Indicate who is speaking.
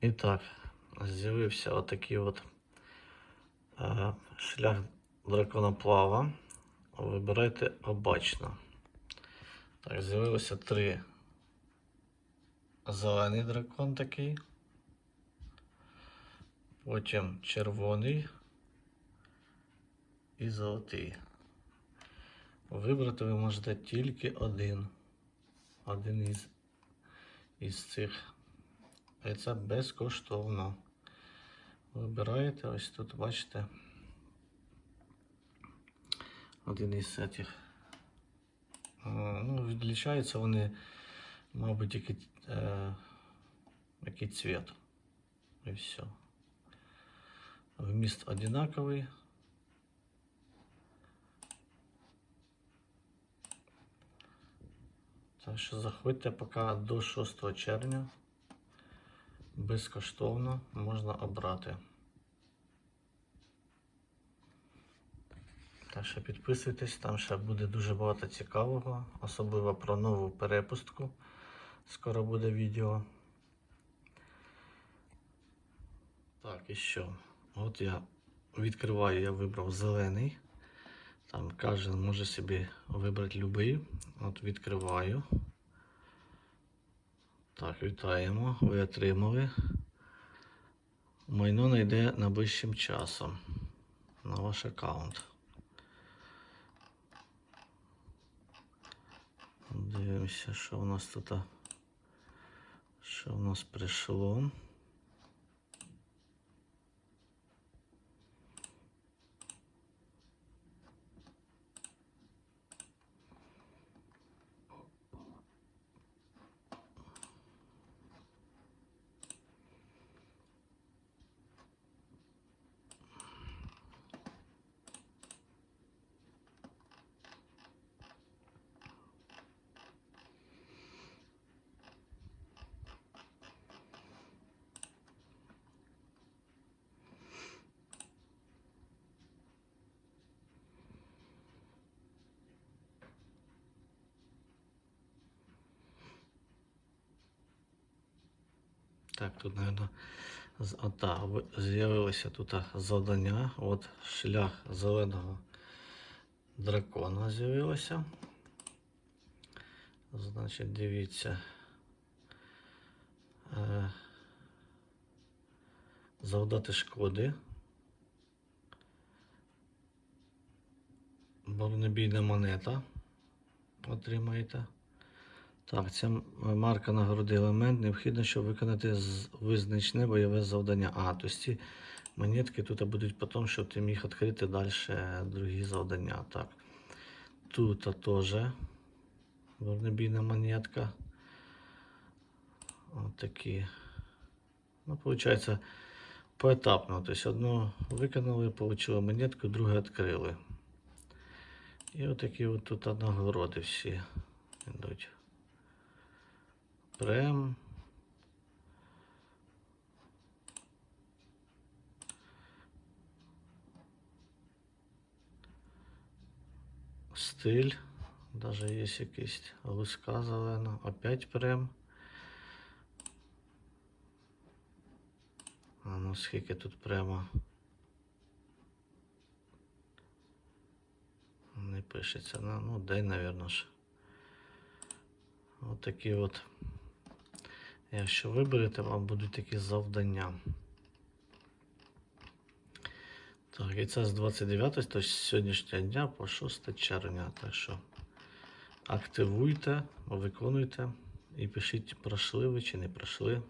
Speaker 1: І так, з'явився отакий от е, шлях драконоплава. Вибирайте обачно. Так, з'явилося три. Зелений дракон такий. Потім червоний і золотий. Вибрати ви можете тільки один. Один із, із цих. І це безкоштовно. Вибираєте, ось тут бачите. Один із цих. Ну, відлічаються вони, мабуть, який, е, який цвет. І все. Вміст одинаковий. Так що заходьте поки до 6 червня. Безкоштовно можна обрати. Так що підписуйтесь, там ще буде дуже багато цікавого, особливо про нову перепустку. Скоро буде відео. Так, і що? От я відкриваю, я вибрав зелений. Там кожен може собі вибрати любий. От відкриваю. Так, вітаємо. Ви отримали. Майно найде найближчим часом на ваш аккаунт. Дивимося, що у нас тут. Що у нас прийшло. Так, тут, наверное, з- а, та, ви- з'явилося тут завдання. От шлях зеленого дракона з'явилося. Значить, дивіться. Е, завдати шкоди. Бронебійна монета отримаєте. Так, ця марка нагороди елемент необхідно, щоб виконати визначне бойове завдання. А, тобто ці монетки тут будуть потім, щоб ти міг відкрити далі другі завдання. Так. Тут теж вогнебійна монетка. Ось такі. Ну, виходить, поетапно. Тобто одну виконали, отримали монетку, другу відкрили. І отакі от тут нагороди всі йдуть. Прем. Стиль. Даже є якийсь луска зелена. Опять прем. А ну скільки тут прямо. Не пишеться. Ну, ну день, наверное, ж. От такі от. Якщо виберете, вам будуть такі завдання. Так, і це з 29, тобто з сьогоднішнього дня по 6 червня. Так що активуйте, виконуйте і пишіть, пройшли ви чи не пройшли.